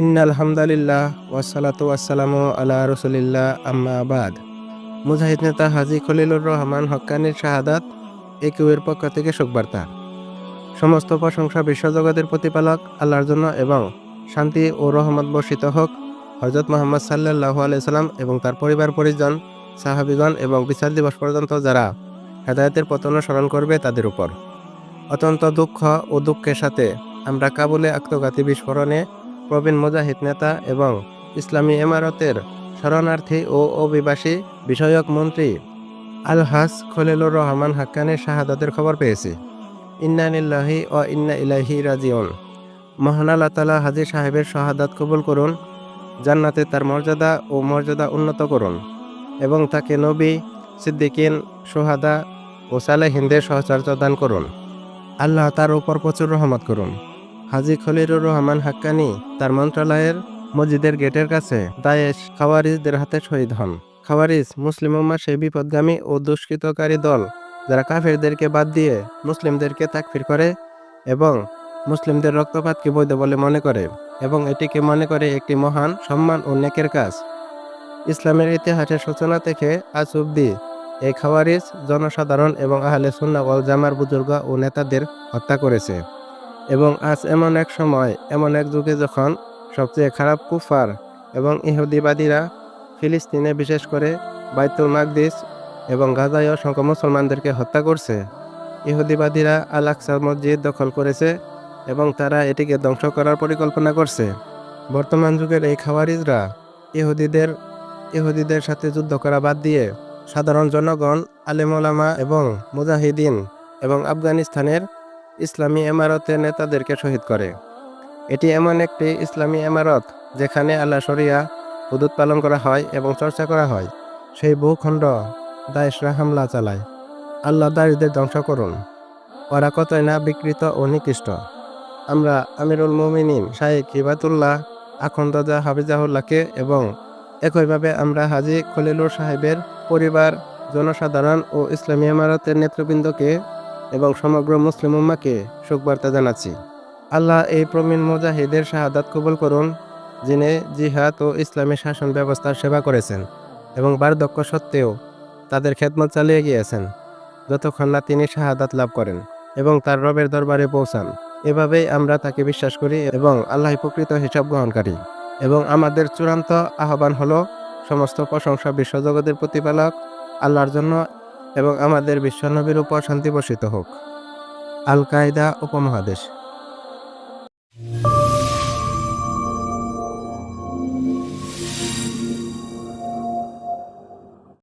ইন্নাল হামদালিল্লাহ ওয়াসালাতু ওয়াসালামু আলা রসুলিল্লাহ, আম্মা বাদ। মুজাহিদ নেতা হাজি খলিলুর রহমান হক্কানির শাহাদাত একিউয়ের পক্ষ থেকে শোকবার্তা। সমস্ত প্রশংসা বিশ্বজগতের প্রতিপালক, আল্লাহর জন্য এবং শান্তি ও রহমত বর্ষিত হোক হজরত মোহাম্মদ সাল্লাহ আলাইসাল্লাম এবং তার পরিবার, পরিজন, সাহাবিগণ এবং বিচার দিবস পর্যন্ত যারা হেদায়তের পতন স্মরণ করবে তাদের উপর। অত্যন্ত দুঃখ ও দুঃখের সাথে আমরা কাবুলে আত্মঘাতী বিস্ফোরণে প্রবীণ মুজাহিদ নেতা এবং ইসলামী এমারতের শরণার্থী ও অভিবাসী বিষয়ক মন্ত্রী আল হাস খলিলুর রহমান হাক্কানের শাহাদাতের খবর পেয়েছি। ইন্না নিল্লাহি ও ইন্না ইলাহি রাজিউন। মহান আল্লাহ তালা হাজির সাহেবের শাহাদাত কবুল করুন, জান্নাতে তার মর্যাদা ও মর্যাদা উন্নত করুন এবং তাকে নবী, সিদ্দিকিন, সোহাদা ও সালেহিনদের সহচর্য দান করুন। আল্লাহ তার উপর প্রচুর রহমত করুন। হাজি খলিরুর রহমান হাক্কানি তার মন্ত্রণালয়ের মসজিদের গেটের কাছে দায়েশ খাওয়ারিজদের হাতে শহীদ হন। খাওয়ারিজ মুসলিম উম্মার সেই বিপদগামী ও দুষ্কৃতকারী দল যারা কাফেরদেরকে বাদ দিয়ে মুসলিমদেরকে তাকফির করে এবং মুসলিমদের রক্তপাতকে বৈধ বলে মনে করে এবং এটিকে মনে করে একটি মহান সম্মান ও নেকের কাজ। ইসলামের ইতিহাসের সূচনা থেকে আজ অব্দি এই খাওয়ারিজ জনসাধারণ এবং আহলে সুন্না জামার বুজুর্গ ও নেতাদের হত্যা করেছে। এবং আজ এমন এক সময়, এমন এক যুগে যখন সবচেয়ে খারাপ কুফার এবং ইহুদিবাদীরা ফিলিস্তিনে বিশেষ করে বাইতুল মাকদিস এবং গাজায় অসংখ্য মুসলমানদেরকে হত্যা করছে। ইহুদিবাদীরা আল মসজিদ দখল করেছে এবং তারা এটিকে ধ্বংস করার পরিকল্পনা করছে। বর্তমান যুগের এই খাওয়ারিজরা ইহুদিদের ইহুদিদের সাথে যুদ্ধ করা বাদ দিয়ে সাধারণ জনগণ আলেমোলামা এবং মুজাহিদিন এবং আফগানিস্তানের ইসলামী এমারতের নেতাদেরকে শহীদ করে। এটি এমন একটি ইসলামী এমারত যেখানে আল্লাহ শরিয়া, হুদুদ পালন করা হয় এবং চর্চা করা হয়। সেই ভূখণ্ড দায়েশরা হামলা চালায়। আল্লাহ দারিদের ধ্বংস করুন। ওরা কতই না বিকৃত ও নিকৃষ্ট। আমরা আমিরুল মোমিনিন শাহেক হিবাতুল্লাহ আখন্দজা হাফিজাহুল্লাহকে এবং একইভাবে আমরা হাজি খলিলুর সাহেবের পরিবার, জনসাধারণ ও ইসলামী ইমারতের নেতৃবৃন্দকে এবং সমগ্র মুসলিম উম্মাকে শোকবার্তা জানাচ্ছি। আল্লাহ এই প্রবীণ মুজাহিদের শাহাদাত কবুল করুন, যিনি জিহাদ ও ইসলামী শাসন ব্যবস্থার সেবা করেছেন এবং বার্ধক্য সত্ত্বেও তাদের খেদমত চালিয়ে গিয়েছেন, যতক্ষণ না তিনি শাহাদাত লাভ করেন এবং তার রবের দরবারে পৌঁছান। এভাবেই আমরা তাকে বিশ্বাস করি এবং আল্লাহ প্রকৃত হিসাব গ্রহণকারী এবং আমাদের চূড়ান্ত আহ্বান হলো, সমস্ত প্রশংসা বিশ্বজগতের প্রতিপালক আল্লাহর জন্য এবং আমাদের বিশ্বনবীর উপর শান্তি বর্ষিত হোক। আল কায়দা উপমহাদেশ।